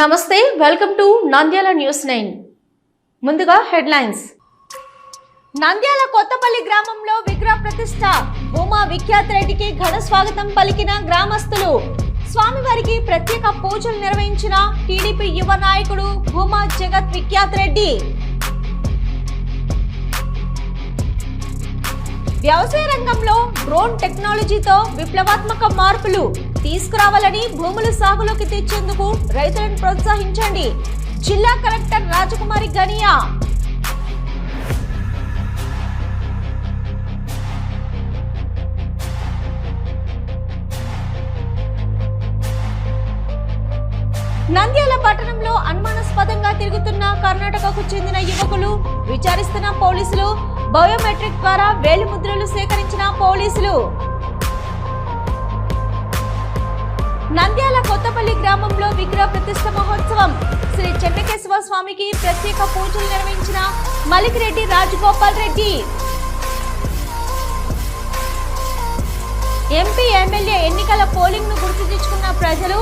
నమస్తే welcome to Nandyal news nine. ముందుగా headlines. Nandyal Kothapalli గ్రామంలో విగ్రహ ప్రతిష్ట. భూమా విఖ్యాత్ రెడ్డికి ఘన స్వాగతం పలికిన గ్రామస్తులు. స్వామివారికి ప్రత్యేక పూజలు నిర్వహించిన టీడీపీ యువ నాయకుడు భూమా జగత్ విఖ్యాత్ రెడ్డి. వ్యవసాయ రంగంలో డ్రోన్ టెక్నాలజీతో విప్లవాత్మక మార్పులు. తీసుకురావాలని భూముల సాగులోకి తెచ్చేందుకు రైతులను ప్రోత్సహించండి. జిల్లా కలెక్టర్ రాజకుమారి గనియా. నంద్యాల పట్టణంలో అనుమానాస్పదంగా తిరుగుతున్న కర్ణాటకకు చెందిన యువకులు విచారిస్తున్న పోలీసులు బయోమెట్రిక్ ద్వారా వేలిముద్రలు సేకరించిన పోలీసులు. నంద్యాల కొత్తపల్లి గ్రామంలో విగ్రహ ప్రతిష్ట మహోత్సవం. శ్రీ చెన్నకేశవ స్వామికి ప్రత్యేక పూజలు నిర్వహించిన మలికిరెడ్డి రాజగోపాల్ రెడ్డి. ఎంపీ ఎమ్మెల్యే ఎన్నికల పోలింగ్ను గుర్తు తెచ్చుకున్న ప్రజలు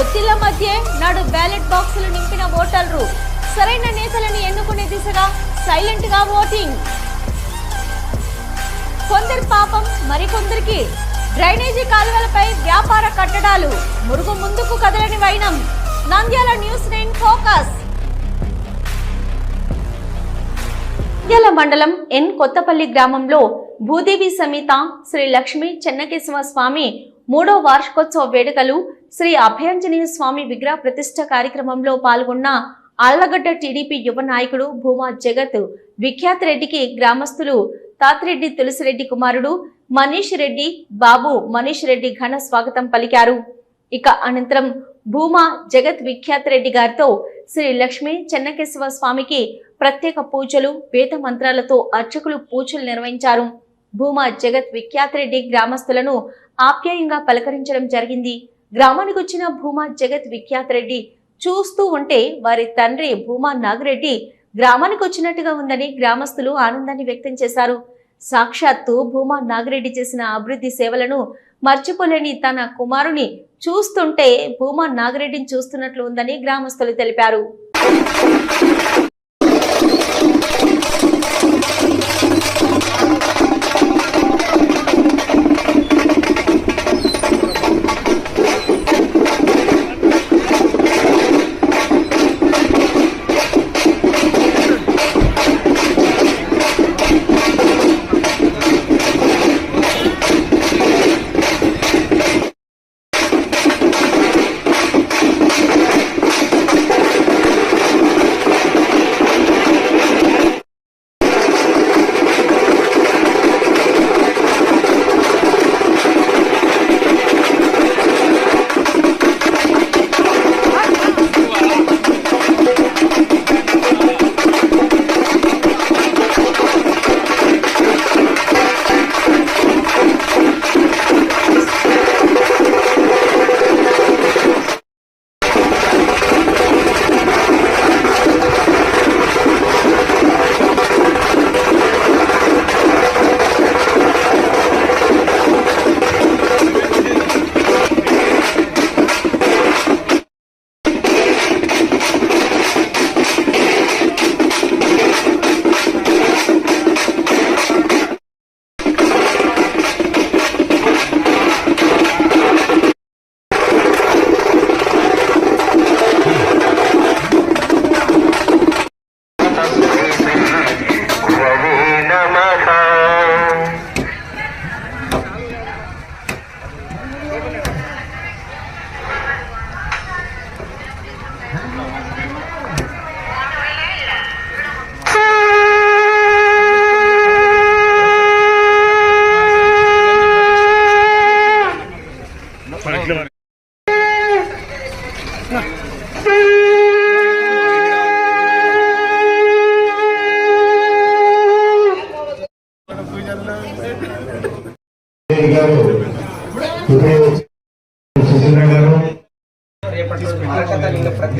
ఒత్తిళ్ళ మధ్య నాడు బ్యాలెట్ బాక్సులు నింపిన ఓటర్లు. సరైన నేతలను ఎన్నుకునే దిశగా సైలెంట్గా ఓటింగ్. కొందరి పాపం మరికొందరికి డ్రైనేజీ కాలువలపై వ్యాపార కట్టడాలు మురుగు ముందుకు కదలని వైనం Nandyal news nine focus. Nandyal మండలం ఎన్ కొత్తపల్లి గ్రామంలో భూదేవి సమేత శ్రీ లక్ష్మీ చెన్నకేశవ స్వామి మూడో వార్షికోత్సవ వేడుకలు శ్రీ అభయాంజనేయ స్వామి విగ్రహ ప్రతిష్ట కార్యక్రమంలో పాల్గొన్న ఆళ్ళగడ్డ టీడీపీ యువ నాయకుడు భూమా జగత్ విఖ్యాత్ రెడ్డికి గ్రామస్తులు తాతిరెడ్డి తులసిరెడ్డి కుమారుడు మనీష్ రెడ్డి బాబు మనీష్ రెడ్డి ఘన స్వాగతం పలికారు. ఇక అనంతరం భూమా జగత్ విఖ్యాత రెడ్డి గారితో శ్రీ లక్ష్మీ చెన్నకేశవ స్వామికి ప్రత్యేక పూజలు వేద మంత్రాలతో అర్చకులు పూజలు నిర్వహించారు. భూమా జగత్ విఖ్యాత రెడ్డి గ్రామస్తులను ఆప్యాయంగా పలకరించడం జరిగింది. గ్రామానికి వచ్చిన భూమా జగత్ విఖ్యాత రెడ్డి చూస్తూ ఉంటే వారి తండ్రి భూమా నాగిరెడ్డి గ్రామానికి వచ్చినట్టుగా ఉందని గ్రామస్తులు ఆనందాన్ని వ్యక్తం చేశారు. సాక్షాత్తు భూమా నాగిరెడ్డి చేసిన అభివృద్ధి సేవలను మర్చిపోలేని తన కుమారుని చూస్తుంటే భూమా నాగిరెడ్డిని చూస్తున్నట్లు ఉందని గ్రామస్తులు తెలిపారు.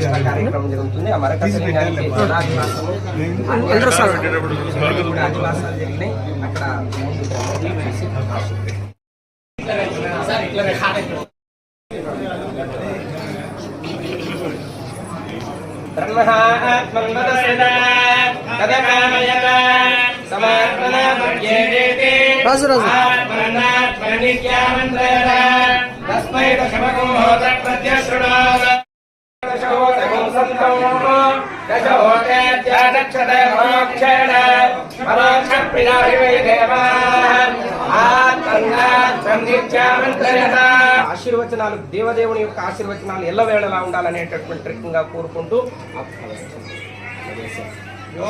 కార్యక్రమం జరుగుతుంది. ఆ జరిగినాయి. అక్కడ రాజు రాజు. తస్మై దశమకం హోత ప్రత్యశృణోత దేవాః ఆత్మనాత్మనిత్యామంత్రయత ఆశీర్వచనాలు దేవదేవుని యొక్క ఆశీర్వచనాలు ఎల్లవేళలా ఉండాలనేటటువంటి ట్రిక్గా కోరుకుంటూ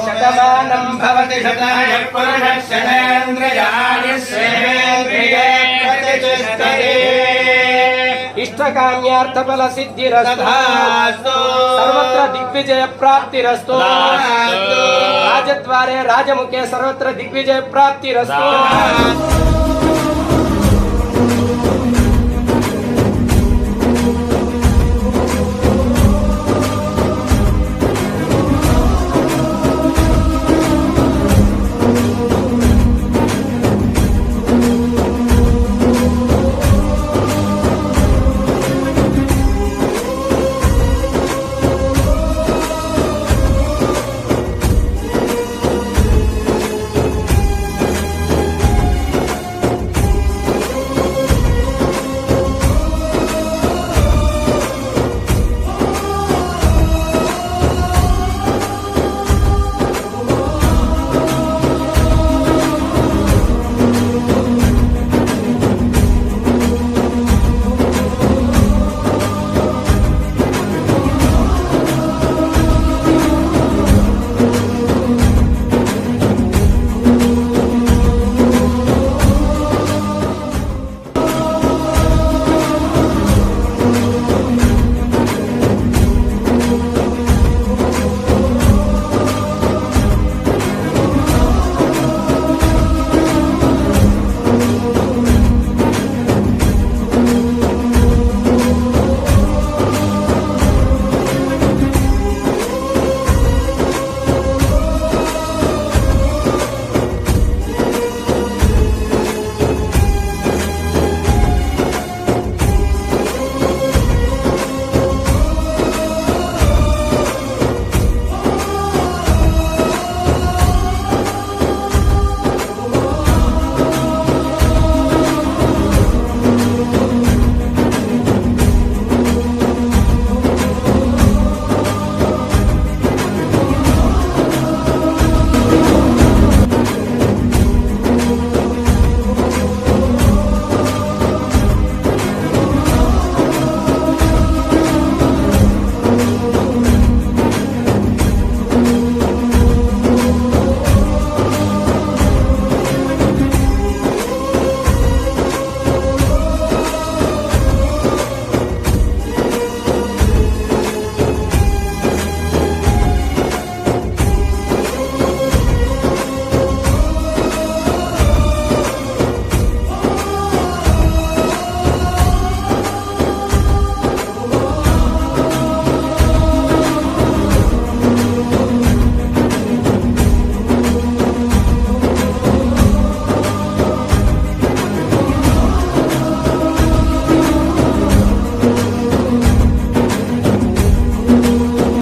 శతమానం భవతి శతాయ పురుష ఇష్టకామ్యార్థ ఫల సిద్ధిరస్తు సర్వత్ర దిగ్విజయ ప్రాప్తిరస్తు రాజద్వారే రాజముఖే సర్వత్ర దిగ్విజయ ప్రాప్తిరస్తు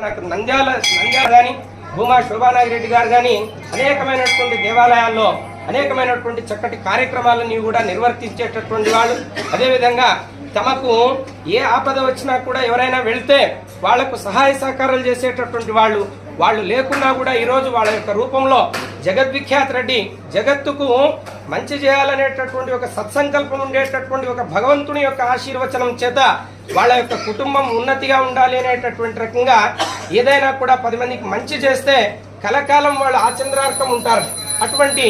నాకు నంద్యాల నంద్యాల కానీ భూమా శోభానాగిరెడ్డి గారు కానీ అనేకమైనటువంటి దేవాలయాల్లో అనేకమైనటువంటి చక్కటి కార్యక్రమాలని కూడా నిర్వర్తించేటటువంటి వాళ్ళు. అదేవిధంగా తమకు ఏ ఆపద వచ్చినా కూడా ఎవరైనా వెళ్తే వాళ్ళకు సహాయ సహకారాలు చేసేటటువంటి వాళ్ళు వాళ్ళు లేకున్నా కూడా ఈరోజు వాళ్ళ యొక్క రూపంలో జగద్విఖ్యాత రెడ్డి జగత్తుకు మంచి చేయాలనేటటువంటి ఒక సత్సంకల్పం ఉండేటటువంటి ఒక భగవంతుని యొక్క ఆశీర్వచనం చేత వాళ్ళ యొక్క కుటుంబం ఉన్నతిగా ఉండాలి అనేటటువంటి రకంగా ఏదైనా కూడా పది మందికి మంచి చేస్తే కలకాలం వాళ్ళు ఆచంద్రార్థం ఉంటారు. అటువంటి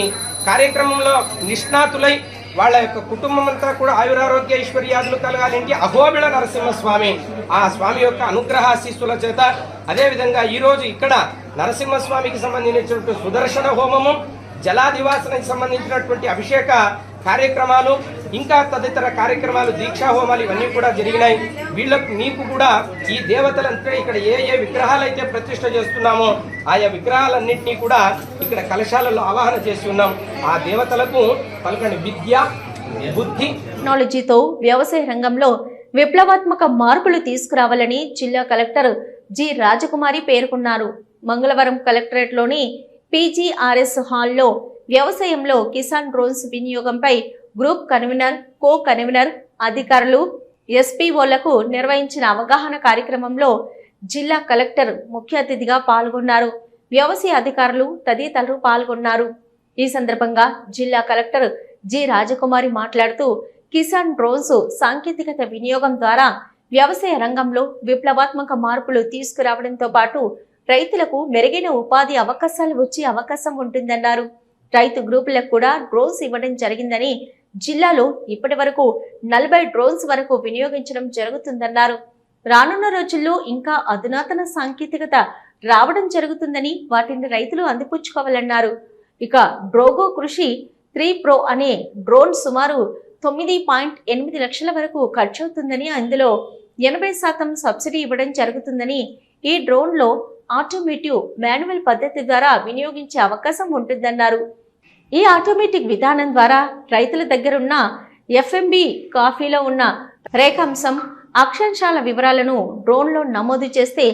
కార్యక్రమంలో నిష్ణాతులై వాళ్ళ యొక్క కుటుంబం అంతా కూడా ఆయురారోగ్య ఐశ్వర్యాదులు కలగాలంటే అహోబిళ నరసింహస్వామి. ఆ స్వామి యొక్క అనుగ్రహ ఆశీస్సుల చేత అదేవిధంగా ఈరోజు ఇక్కడ నరసింహస్వామికి సంబంధించినటువంటి సుదర్శన హోమము జలాదివాసనకి సంబంధించినటువంటి అభిషేక కార్యక్రమాలు ఇంకా తదితర కార్యక్రమాలు దీక్షా హోమాలు ఇవన్నీ కూడా జరిగినాయి. వీళ్ళకు మీకు కూడా ఈ దేవతలంతా ఇక్కడ ఏ ఏ విగ్రహాలు అయితే ప్రతిష్ట చేస్తున్నామో ఆయా విగ్రహాలన్నింటినీ కూడా ఇక్కడ కలశాలలో ఆవాహన చేసి ఉన్నాం. ఆ దేవతలకు పలకని విద్య బుద్ధి టెక్నాలజీతో వ్యవసాయ రంగంలో విప్లవాత్మక మార్పులు తీసుకురావాలని జిల్లా కలెక్టర్ జి. రాజకుమారి పేర్కొన్నారు. మంగళవారం కలెక్టరేట్లోని పీజీఆర్ఎస్ హాల్లో వ్యవసాయంలో కిసాన్ డ్రోన్స్ వినియోగంపై గ్రూప్ కన్వీనర్ కో కన్వీనర్ అధికారులు ఎస్పీఓలకు నిర్వహించిన అవగాహన కార్యక్రమంలో జిల్లా కలెక్టర్ ముఖ్య అతిథిగా పాల్గొన్నారు. వ్యవసాయ అధికారులు తదితరులు పాల్గొన్నారు. ఈ సందర్భంగా జిల్లా కలెక్టర్ జి. రాజకుమారి మాట్లాడుతూ కిసాన్ డ్రోన్స్ సాంకేతికత వినియోగం ద్వారా వ్యవసాయ రంగంలో విప్లవాత్మక మార్పులు తీసుకురావడంతో పాటు రైతులకు మెరుగైన ఉపాధి అవకాశాలు వచ్చే అవకాశం ఉంటుందన్నారు. రైతు గ్రూపులకు కూడా డ్రోన్స్ ఇవ్వడం జరిగిందని జిల్లాలో ఇప్పటి వరకు నలభై డ్రోన్స్ వరకు వినియోగించడం జరుగుతుందన్నారు. రానున్న రోజుల్లో ఇంకా అధునాతన సాంకేతికత రావడం జరుగుతుందని వాటిని రైతులు అందిపుచ్చుకోవాలన్నారు. ఇక డ్రోగో కృషి త్రీ ప్రో అనే డ్రోన్ సుమారు తొమ్మిది పాయింట్ ఎనిమిది లక్షల వరకు ఖర్చవుతుందని అందులో ఎనభై శాతం సబ్సిడీ ఇవ్వడం జరుగుతుందని ఈ డ్రోన్లో ఆటోమేటివ్ మాన్యువల్ పద్ధతి ద్వారా వినియోగించే అవకాశం ఉంటుందన్నారు. ఈ ఆటోమేటిక్ విధానం ద్వారా రైతుల దగ్గరున్న ఎఫ్ఎంబి కాఫీలో ఉన్న రేఖాంశం అక్షాంశాల వివరాలను డ్రోన్లో నమోదు చేస్తే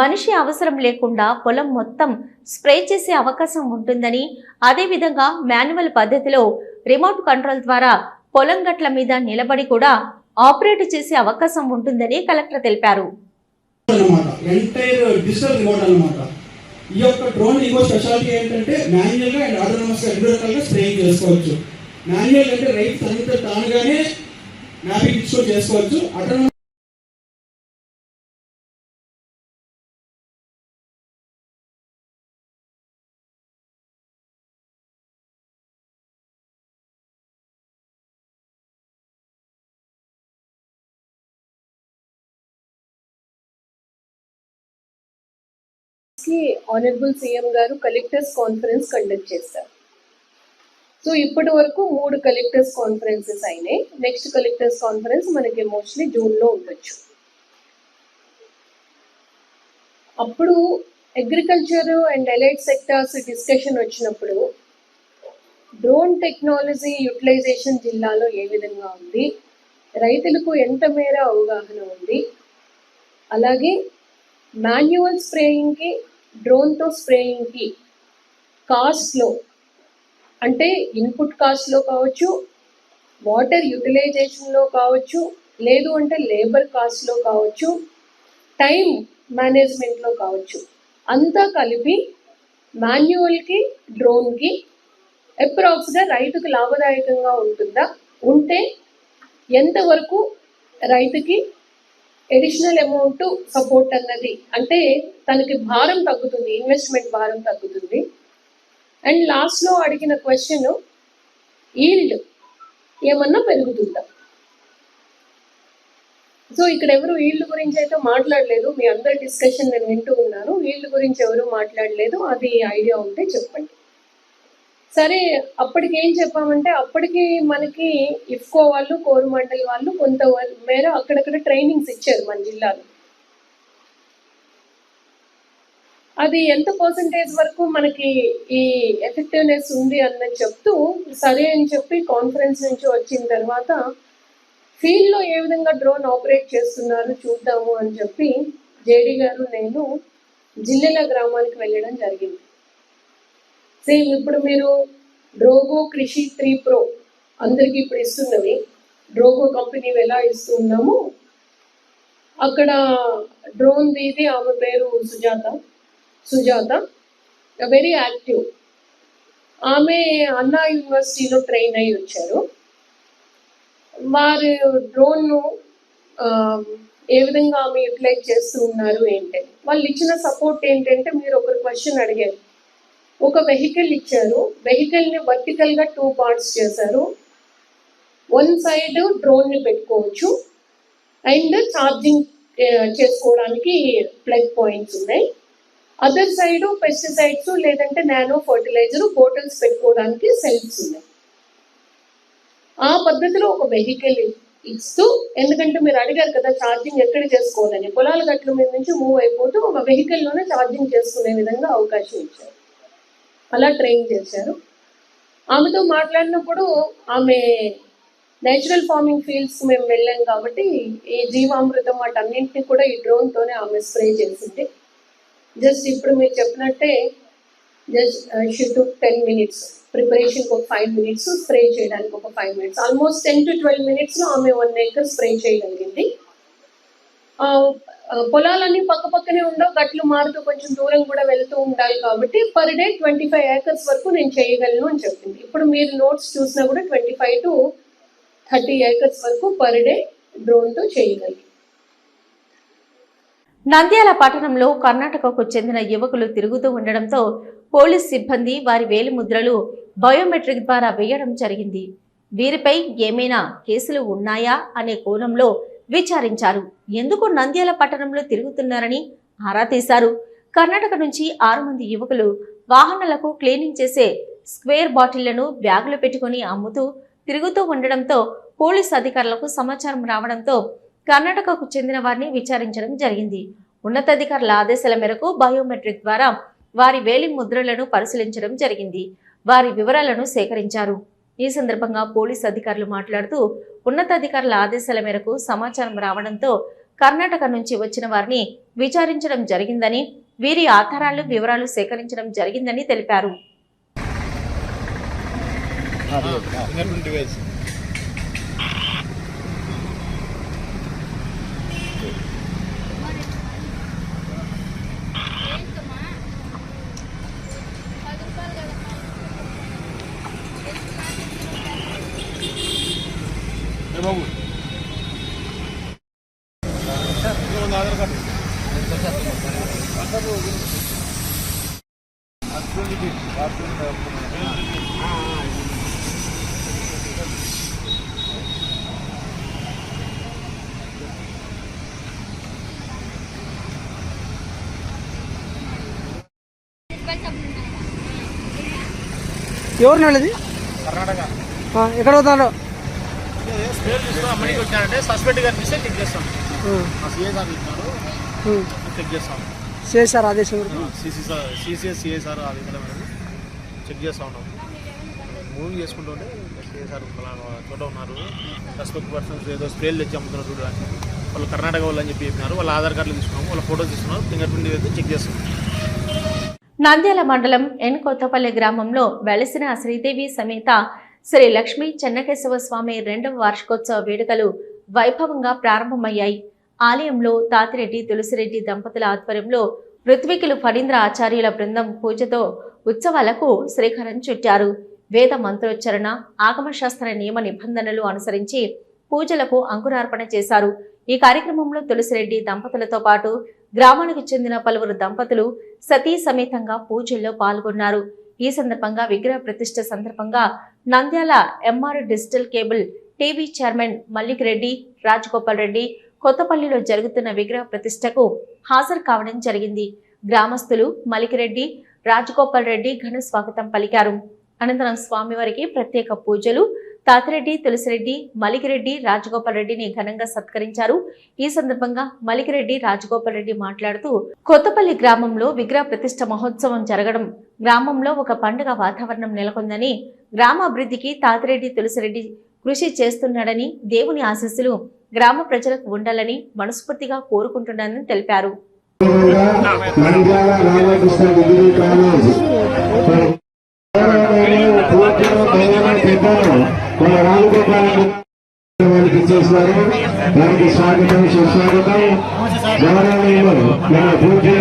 మనిషి అవసరం లేకుండా పొలం మొత్తం స్ప్రే చేసే అవకాశం ఉంటుందని అదేవిధంగా మాన్యువల్ పద్ధతిలో రిమోట్ కంట్రోల్ ద్వారా పొలం గట్ల మీద నిలబడి కూడా ఆపరేట్ చేసే అవకాశం ఉంటుందని కలెక్టర్ తెలిపారు. ఈ యొక్క డ్రోన్ ఇంకో స్పెషాలిటీ ఏంటంటే మాన్యువల్గా అండ్ ఆటోనమస్గా రెండు రకాలుగా స్ప్రేయింగ్ చేసుకోవచ్చు. మాన్యువల్ అంటే రైతు తనంత తానుగానే మ్యాపింగ్ ఇచ్చుకొని చేసుకోవచ్చు. ఆటోనమస్ కి ఆనరబుల్ సీఎం గారు కలెక్టర్స్ కాన్ఫరెన్స్ కండక్ట్ చేస్తారు సో ఇప్పటి వరకు మూడు కలెక్టర్స్ కాన్ఫరెన్సెస్ అయినాయి. నెక్స్ట్ కలెక్టర్స్ కాన్ఫరెన్స్ మనకి మోస్ట్లీ జూన్లో ఉండొచ్చు. అప్పుడు agriculture and allied sectors discussion వచ్చినప్పుడు డ్రోన్ టెక్నాలజీ యూటిలైజేషన్ జిల్లాలో ఏ విధంగా ఉంది? రైతులకు ఎంత మేర అవగాహన ఉంది? అలాగే మాన్యువల్ స్ప్రేయింగ్కి డ్రోన్తో స్ప్రేయింగ్కి కాస్ట్లో అంటే ఇన్పుట్ కాస్ట్లో కావచ్చు వాటర్ యూటిలైజేషన్లో కావచ్చు లేదు అంటే లేబర్ కాస్ట్లో కావచ్చు టైం మేనేజ్మెంట్లో కావచ్చు. అంతా కలిపి మాన్యువల్కి డ్రోన్కి అప్రాక్స్గా రైతుకు లాభదాయకంగా ఉంటుందా? ఉంటే ఎంతవరకు రైతుకి ఎడిషనల్ అమౌంట్ సపోర్ట్ అన్నది. అంటే తనకి భారం తగ్గుతుంది ఇన్వెస్ట్మెంట్ భారం తగ్గుతుంది. అండ్ లాస్ట్లో అడిగిన క్వశ్చన్ ఈల్డ్ ఏమన్నా పెరుగుతుందా? సో ఇక్కడ ఎవరు ఈల్డ్ గురించి అయితే మాట్లాడలేదు. మీ అందరి డిస్కషన్ నేను వింటూ ఉన్నాను. ఈల్డ్ గురించి ఎవరు మాట్లాడలేదు. అది ఐడియా ఉంటే చెప్పండి. సరే అప్పటికి ఏం చెప్పామంటే అప్పటికి మనకి ఇఫ్కో వాళ్ళు కోరుమండల్ వాళ్ళు కొంత మేర అక్కడక్కడ ట్రైనింగ్స్ ఇచ్చారు మన జిల్లాలో. అది ఎంత పర్సంటేజ్ వరకు మనకి ఈ ఎఫెక్టివ్నెస్ ఉంది అన్నది చెప్తూ సరే అని చెప్పి కాన్ఫరెన్స్ నుంచి వచ్చిన తర్వాత ఫీల్డ్లో ఏ విధంగా డ్రోన్ ఆపరేట్ చేస్తున్నారు చూద్దాము అని చెప్పి జేడీ గారు నేను జిల్లెల గ్రామానికి వెళ్ళడం జరిగింది. సేమ్ ఇప్పుడు మీరు డ్రోగో కృషి త్రీ ప్రో అందరికి ఇప్పుడు ఇస్తున్నవి డ్రోగో కంపెనీ ఎలా ఇస్తున్నామో అక్కడ డ్రోన్ దీది ఆమె పేరు సుజాత. సుజాత వెరీ యాక్టివ్ ఆమె అన్నా యూనివర్సిటీలో ట్రైన్ అయి వచ్చారు. వారు డ్రోన్ను ఏ విధంగా ఆమె యూటిలైజ్ చేస్తూ ఉన్నారు ఏంటంటే వాళ్ళు ఇచ్చిన సపోర్ట్ ఏంటంటే మీరు ఒకరు క్వశ్చన్ అడిగారు. ఒక వెహికల్ ఇచ్చారు. వెహికల్ని వర్టికల్గా టూ పార్ట్స్ చేశారు. వన్ సైడ్ డ్రోన్ని పెట్టుకోవచ్చు. అండ్ ఛార్జింగ్ చేసుకోవడానికి ప్లగ్ పాయింట్స్ ఉన్నాయి. అదర్ సైడ్ పెస్టిసైడ్స్ లేదంటే నానో ఫర్టిలైజర్ బాటిల్స్ పెట్టుకోవడానికి సెల్ఫ్స్ ఉన్నాయి. ఆ పద్ధతిలో ఒక వెహికల్ ఇస్తూ ఎందుకంటే మీరు అడిగారు కదా ఛార్జింగ్ ఎక్కడ చేసుకోవాలని. పొలాల గట్ల మీద నుంచి మూవ్ అయిపోతూ ఒక వెహికల్లోనే ఛార్జింగ్ చేసుకునే విధంగా అవకాశం ఇచ్చారు. అలా ట్రైన్ చేశారు. ఆమెతో మాట్లాడినప్పుడు ఆమె నేచురల్ ఫార్మింగ్ ఫీల్డ్స్ మేము వెళ్ళాం కాబట్టి ఈ జీవామృతం వాటన్నింటినీ కూడా ఈ డ్రోన్తోనే ఆమె స్ప్రే చేసింది. జస్ట్ ఇప్పుడు మీరు చెప్పినట్టే just she to ten minutes ప్రిపరేషన్కి ఒక ఫైవ్ మినిట్స్ స్ప్రే చేయడానికి ఒక five minutes almost ten to twelve మినిట్స్లో ఆమె వన్ ఏకర్ స్ప్రే చేయగలిగింది. పొలాలన్నీ పక్క పక్కనే ఉండవు గట్లు మారుతూ కొంచెం దూరం కూడా వెళ్తూ ఉండాలి కాబట్టి per day twenty five acres వరకు నేను చేయగలను అని చెప్పింది. ఇప్పుడు మీరు నోట్స్ చూసినా కూడా twenty five to thirty acres వరకు పర్ డే డ్రోన్తో చేయగలిగి నంద్యాల పట్టణంలో కర్ణాటకకు చెందిన యువకులు తిరుగుతూ ఉండడంతో పోలీస్ సిబ్బంది వారి వేలిముద్రలు బయోమెట్రిక్ ద్వారా వేయడం జరిగింది. వీరిపై ఏమైనా కేసులు ఉన్నాయా అనే కోణంలో విచారించారు. ఎందుకు నంద్యాల పట్టణంలో తిరుగుతున్నారని ఆరా తీశారు. కర్ణాటక నుంచి ఆరు మంది యువకులు వాహనాలకు క్లీనింగ్ చేసే స్క్వేర్ బాటిళ్ళను బ్యాగులు పెట్టుకుని అమ్ముతూ తిరుగుతూ ఉండడంతో పోలీస్ అధికారులకు సమాచారం రావడంతో కర్ణాటకకు చెందిన వారిని విచారించడం జరిగింది. ఉన్నతాధికారుల ఆదేశాల మేరకు బయోమెట్రిక్ ద్వారా వారి వేలి ముద్రలను పరిశీలించడం జరిగింది. వారి వివరాలను సేకరించారు. ఈ సందర్భంగా పోలీస్ అధికారులు మాట్లాడుతూ ఉన్నతాధికారుల ఆదేశాల మేరకు సమాచారం రావడంతో కర్ణాటక నుంచి వచ్చిన వారిని విచారించడం జరిగిందని వీరి ఆధారాలు వివరాలు సేకరించడం జరిగిందని తెలిపారు. ఎవరు నల్లది ఆ, ఎక్కడ పోతాడు వచ్చానంటే సస్పెక్ట్ కనిపిస్తే చెక్ చేస్తాం చెక్ చేస్తాం. చేశారు ఆదేశం సిసిఎస్ అది కదా మేడం చెక్ చేస్తా ఉన్నాం. మూవీ చేసుకుంటుంటే ఫలానా చోట ఉన్నారు. సస్పెక్ట్ పర్సన్స్ ఏదో స్ప్రేలు తెచ్చి అమ్ముతున్నారు చూడు అని వాళ్ళు కర్ణాటక వాళ్ళు అని చెప్పి చెప్పినారు. వాళ్ళ ఆధార్ కార్డులు తీసుకున్నాము. వాళ్ళ ఫోటో తీసుకున్నారు. ఫింగర్ ప్రింట్ అయితే చెక్ చేస్తాం. నంద్యాల మండలం ఎన్ కొత్తపల్లి గ్రామంలో వెలసిన శ్రీదేవి సమేత శ్రీ లక్ష్మీ చెన్నకేశవ స్వామి రెండవ వార్షికోత్సవ వేడుకలు వైభవంగా ప్రారంభమయ్యాయి. ఆలయంలో తాతిరెడ్డి తులసిరెడ్డి దంపతుల ఆధ్వర్యంలో ఋత్వికులు ఫణీంద్ర ఆచార్యుల బృందం పూజతో ఉత్సవాలకు శ్రీకారం చుట్టారు. వేద మంత్రోచ్చరణ ఆగమశాస్త్ర నియమ నిబంధనలు అనుసరించి పూజలకు అంకురార్పణ చేశారు. ఈ కార్యక్రమంలో తులసిరెడ్డి దంపతులతో పాటు గ్రామానికి చెందిన పలువురు దంపతులు సతీ సమేతంగా పూజల్లో పాల్గొన్నారు. ఈ సందర్భంగా విగ్రహ ప్రతిష్ఠ సందర్భంగా Nandyal MR digital cable TV chairman Mallik Reddy Rajagopal Reddy కొత్తపల్లిలో జరుగుతున్న విగ్రహ ప్రతిష్టకు హాజరు కావడం జరిగింది. గ్రామస్తులు మలికిరెడ్డి రాజగోపాల్ రెడ్డి ఘన స్వాగతం పలికారు. అనంతరం స్వామివారికి ప్రత్యేక పూజలు. తాతిరెడ్డి తులసిరెడ్డి మలికిరెడ్డి రాజగోపాల్ రెడ్డిని ఘనంగా సత్కరించారు. ఈ సందర్భంగా మలికిరెడ్డి రాజగోపాల్ రెడ్డి మాట్లాడుతూ కొత్తపల్లి గ్రామంలో విగ్రహ ప్రతిష్ట మహోత్సవం జరగడం గ్రామంలో ఒక పండుగ వాతావరణం నెలకొందని గ్రామాభివృద్ధికి తాతిరెడ్డి తులసిరెడ్డి కృషి చేస్తున్నాడని దేవుని ఆశీస్సులు గ్రామ ప్రజలకు ఉండాలని మనస్ఫూర్తిగా కోరుకుంటున్నానని తెలిపారు. నంద్యాల రామకృష్ణ వారికి స్వాగతం సుస్వాగతం గౌరవనీయులు మన పూర్తి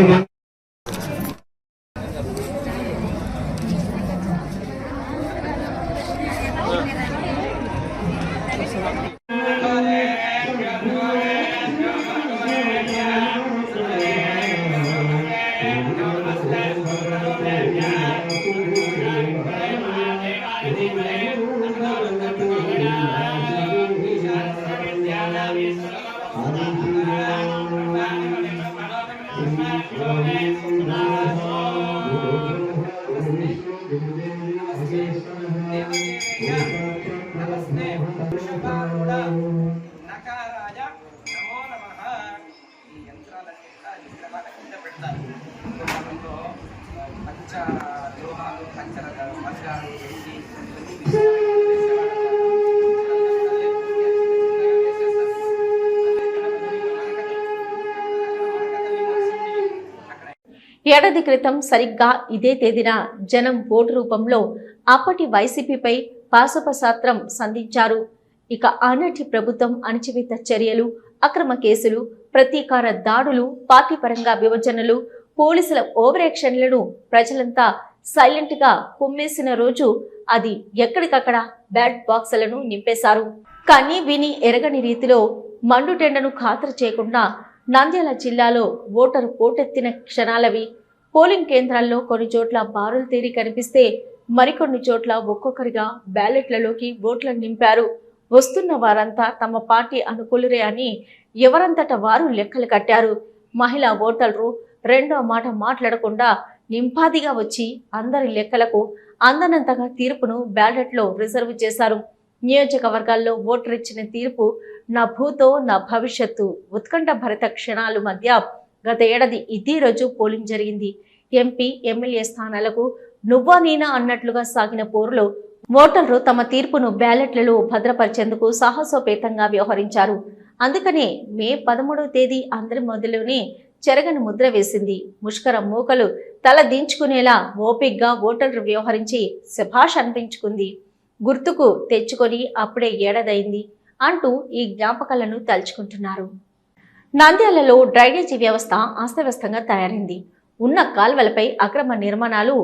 ఏడాది క్రితం సరిగ్గా ఇదే తేదీన జనం ఓటు రూపంలో అప్పటి వైసీపీపై పాశపశాస్త్రం సంధించారు. ఇక ఆనాటి ప్రభుత్వం అణచివేత చర్యలు అక్రమ కేసులు ప్రతీకార దాడులు పార్టీ పరంగా విభజనలు పోలీసుల ఓవరేక్షన్లను ప్రజలంతా సైలెంట్గా కుమ్మేసిన రోజు అది ఎక్కడికక్కడ బ్యాట్ బాక్సులను నింపేశారు. కానీ విని ఎరగని రీతిలో మండుటెండను ఖాతరు చేయకుండా నంద్యాల జిల్లాలో ఓటరు పోటెత్తిన క్షణాలవి. పోలింగ్ కేంద్రాల్లో కొన్ని చోట్ల బారులు తీరి కనిపిస్తే మరికొన్ని చోట్ల ఒక్కొక్కరిగా బ్యాలెట్లలోకి ఓట్లను నింపారు. వస్తున్న వారంతా తమ పార్టీ అనుకూలురే అని ఎవరంతట వారు లెక్కలు కట్టారు. మహిళా ఓటర్లు రెండో మాట మాట్లాడకుండా నింపాదిగా వచ్చి అందరి లెక్కలకు అందనంతగా తీర్పును బ్యాలెట్లో రిజర్వ్ చేశారు. నియోజకవర్గాల్లో ఓటర్ ఇచ్చిన తీర్పు నా భూతో నా భవిష్యత్తు. ఉత్కంఠ భరిత క్షణాలు మధ్య గత ఏడాది ఇదే రోజు పోలింగ్ జరిగింది. ఎంపీ ఎమ్మెల్యే స్థానాలకు నువ్వా నేనా అన్నట్లుగా సాగిన పోరులో ఓటర్లు తమ తీర్పును బ్యాలెట్లలో భద్రపరిచేందుకు సాహసోపేతంగా వ్యవహరించారు. అందుకనే మే పదమూడవ తేదీ అందరి మొదలునే చెరగని ముద్ర వేసింది. ముష్కర మూకలు తల దించుకునేలా ఓపిగ్గా ఓటర్లు వ్యవహరించి శభాష్ అనిపించుకుంది. గుర్తుకు తెచ్చుకొని అప్పుడే ఏడాదైంది అంటూ ఈ జ్ఞాపకాలను తలుచుకుంటున్నారు. నంద్యాలలో డ్రైనేజీ వ్యవస్థ అస్తవ్యస్తంగా తయారైంది. ఉన్న కాల్వలపై అక్రమ నిర్మాణాలు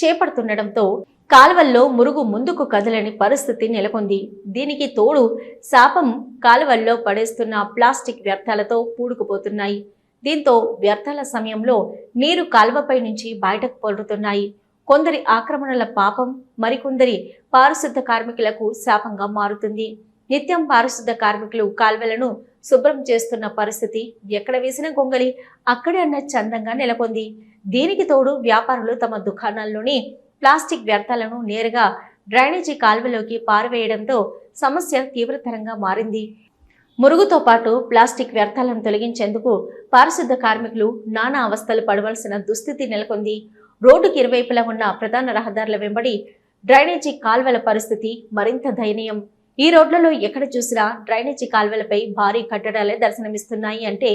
చేపడుతుండటంతో కాలువల్లో మురుగు ముందుకు కదలని పరిస్థితి నెలకొంది. దీనికి తోడు శాపం కాలువల్లో పడేస్తున్న ప్లాస్టిక్ వ్యర్థాలతో పూడుకుపోతున్నాయి. దీంతో వ్యర్థాల సమయంలో నీరు కాలువపై నుంచి బయటకు పొరుతున్నాయి కొందరి ఆక్రమణల పాపం మరికొందరి పారిశుద్ధ కార్మికులకు శాపంగా మారుతుంది. నిత్యం పారిశుద్ధ కార్మికులు కాల్వలను శుభ్రం చేస్తున్న పరిస్థితి ఎక్కడ వేసిన గొంగలి అక్కడే అన్న చందంగా నెలకొంది. దీనికి తోడు వ్యాపారులు తమ దుకాణాల్లోని ప్లాస్టిక్ వ్యర్థాలను నేరుగా డ్రైనేజీ కాల్వలోకి పారవేయడంతో సమస్య తీవ్రతరంగా మారింది. మురుగుతో పాటు ప్లాస్టిక్ వ్యర్థాలను తొలగించేందుకు పారిశుద్ధ కార్మికులు నానా అవస్థలు పడవలసిన దుస్థితి నెలకొంది. రోడ్డుకి ఇరువైపులా ఉన్న ప్రధాన రహదారుల వెంబడి డ్రైనేజీ కాల్వల పరిస్థితి మరింత దయనీయం. ఈ రోడ్లలో ఎక్కడ చూసినా డ్రైనేజీ కాల్వలపై భారీ కట్టడాలే దర్శనమిస్తున్నాయి అంటే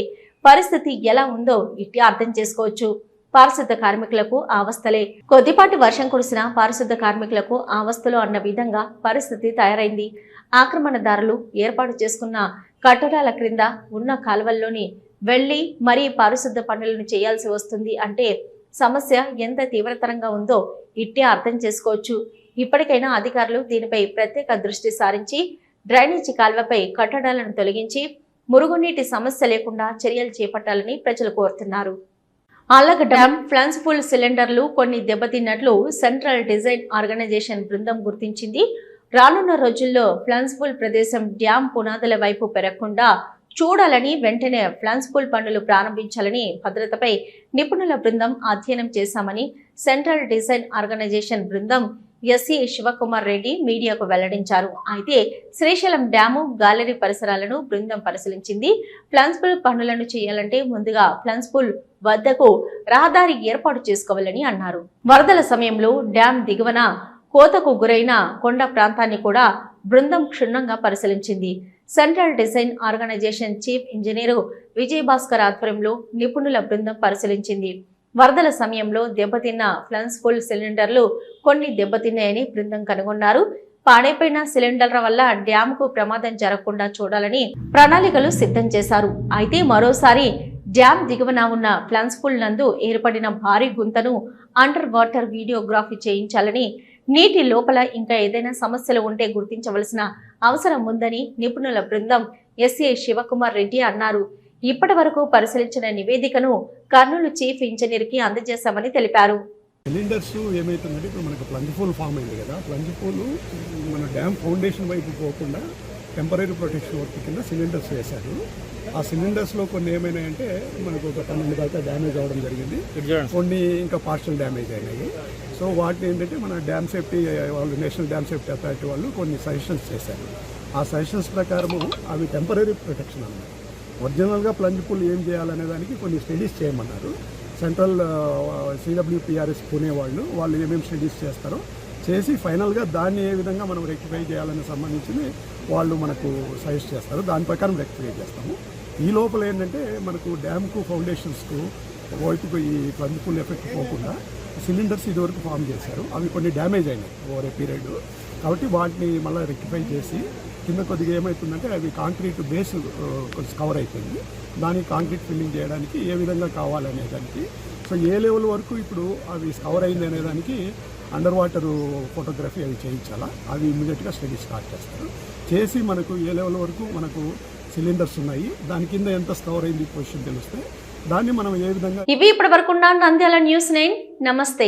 పరిస్థితి ఎలా ఉందో ఇట్టి అర్థం చేసుకోవచ్చు. పారిశుద్ధ కార్మికులకు ఆవస్థలే కొద్దిపాటి వర్షం కురిసిన పారిశుద్ధ కార్మికులకు ఆవస్థలు అన్న విధంగా పరిస్థితి తయారైంది. ఆక్రమణదారులు ఏర్పాటు చేసుకున్న కట్టడాల క్రింద ఉన్న కాలువల్లోని వెళ్ళి మరీ పారిశుద్ధ పనులను చేయాల్సి వస్తుంది అంటే సమస్య ఎంత తీవ్రతరంగా ఉందో ఇట్టే అర్థం చేసుకోవచ్చు. ఇప్పటికైనా అధికారులు దీనిపై ప్రత్యేక దృష్టి సారించి డ్రైనేజీ కాల్వపై కట్టడాలను తొలగించి మురుగునీటి సమస్య లేకుండా చర్యలు చేపట్టాలని ప్రజలు కోరుతున్నారు. అలగ డ్యామ్ ఫ్లాన్స్ఫుల్ సిలిండర్లు కొన్ని దెబ్బతిన్నట్లు సెంట్రల్ డిజైన్ ఆర్గనైజేషన్ బృందం గుర్తించింది. రానున్న రోజుల్లో ఫ్లాన్స్ఫుల్ ప్రదేశం డ్యామ్ పునాదుల వైపు పెరగకుండా చూడాలని వెంటనే ఫ్లాన్స్ఫుల్ పనులు ప్రారంభించాలని భద్రతపై నిపుణుల బృందం అధ్యయనం చేశామని సెంట్రల్ డిజైన్ ఆర్గనైజేషన్ బృందం ఎస్సీ శివకుమార్ రెడ్డి మీడియాకు వెల్లడించారు. అయితే శ్రీశైలం డ్యాము గ్యాలరీ పరిసరాలను బృందం పరిశీలించింది. ప్లాన్స్ఫుల్ పనులను చేయాలంటే ముందుగా ప్లాన్స్ఫుల్ వద్దకు రహదారి ఏర్పాటు చేసుకోవాలని అన్నారు. వరదల సమయంలో డ్యాం దిగువన కోతకు గురైన కొండ ప్రాంతాన్ని కూడా బృందం క్షుణ్ణంగా పరిశీలించింది. Central design organisation chief engineer Vijayabhaskar ఆధ్వర్యంలో నిపుణుల బృందం పరిశీలించింది. వరదల సమయంలో దెబ్బతిన్న ఫ్లన్స్ఫుల్ సిలిండర్లు కొన్ని దెబ్బతిన్నాయని బృందం కనుగొన్నారు. పాడైపోయిన సిలిండర్ల వల్ల డ్యామ్కు ప్రమాదం జరగకుండా చూడాలని ప్రణాళికలు సిద్ధం చేశారు. అయితే మరోసారి డ్యామ్ దిగువన ఉన్న ఫ్లన్స్ఫుల్ నందు ఏర్పడిన భారీ గుంతను అండర్ వాటర్ వీడియోగ్రఫీ చేయించాలని నీటి లోపల ఇంకా ఏదైనా సమస్యలు ఉంటే గుర్తించవలసిన అవసరం ఉందని నిపుణుల బృందం ఎస్ఏ శివకుమార్ రెడ్డి అన్నారు. ఇప్పటి వరకు పరిశీలించిన నివేదికను కర్నూలు చీఫ్ ఇంజనీర్కి అందజేశామని తెలిపారు. సిలిండర్స్ ఏమవుతుందంటే ఇప్పుడు మనకు ప్లంజ్ పూల్ ఫామ్ అయింది కదా ప్లంజ్ పూల్ మన డ్యామ్ ఫౌండేషన్ వైపు పోకుండా టెంపరీ ప్రొటెక్షన్ వర్క్ కింద సిలిండర్స్ వేశారు. ఆ సిలిండర్స్లో కొన్ని ఏమైనాయంటే మనకు ఒక పన్నెండు దాకా డ్యామేజ్ అవ్వడం జరిగింది. కొన్ని ఇంకా పార్షల్ డ్యామేజ్ అయినాయి. సో వాటిని ఏంటంటే మన డ్యామ్ సేఫ్టీ వాళ్ళు నేషనల్ డ్యామ్ సేఫ్టీ అథారిటీ వాళ్ళు కొన్ని సజెషన్స్ చేశారు. ఆ సజెషన్స్ ప్రకారము అవి టెంపరీ ప్రొటెక్షన్ అన్నమాట. ఒరిజినల్గా ప్లంజ్ పూల్ ఏం చేయాలనే దానికి కొన్ని స్టడీస్ చేయమన్నారు. సెంట్రల్ సిడబ్ల్యూపిఆర్ఎస్ పునే వాళ్ళు వాళ్ళు ఏమేమి స్టడీస్ చేస్తారో చేసి ఫైనల్గా దాన్ని ఏ విధంగా మనం రెక్టిఫై చేయాలని సంబంధించి వాళ్ళు మనకు సజెస్ట్ చేస్తారు. దాని ప్రకారం రెక్టిఫై చేస్తాము. ఈ లోపల ఏంటంటే మనకు డ్యామ్కు ఫౌండేషన్స్కు వైపుకు ఈ ప్లంజిఫుల్ ఎఫెక్ట్ పోకుండా సిలిండర్స్ ఇదివరకు ఫామ్ చేశారు. అవి కొన్ని డ్యామేజ్ అయినాయి ఓవర్ ఏ పీరియడ్. కాబట్టి వాటిని మళ్ళీ రెక్టిఫై చేసి కింద కొద్దిగా ఏమవుతుందంటే అవి కాంక్రీట్ బేస్ కొంచెం కవర్ అయిపోయింది. దానికి కాంక్రీట్ ఫిల్లింగ్ చేయడానికి ఏ విధంగా కావాలనే దానికి. సో ఏ లెవెల్ వరకు ఇప్పుడు అవి కవర్ అయింది అనే దానికి అండర్ వాటర్ ఫోటోగ్రఫీ అవి చేయించాలా? అవి ఇమీడియట్గా స్టడీ స్టార్ట్ చేస్తారు. చేసి మనకు ఏ లెవెల్ వరకు మనకు సిలిండర్స్ ఉన్నాయి దాని కింద ఎంత స్కవర్ అయింది పొజిషన్ తెలిస్తే దాన్ని మనం ఏ విధంగా ఇవి ఇప్పటి వరకున్న నంద్యాల న్యూస్ నైన్. నమస్తే.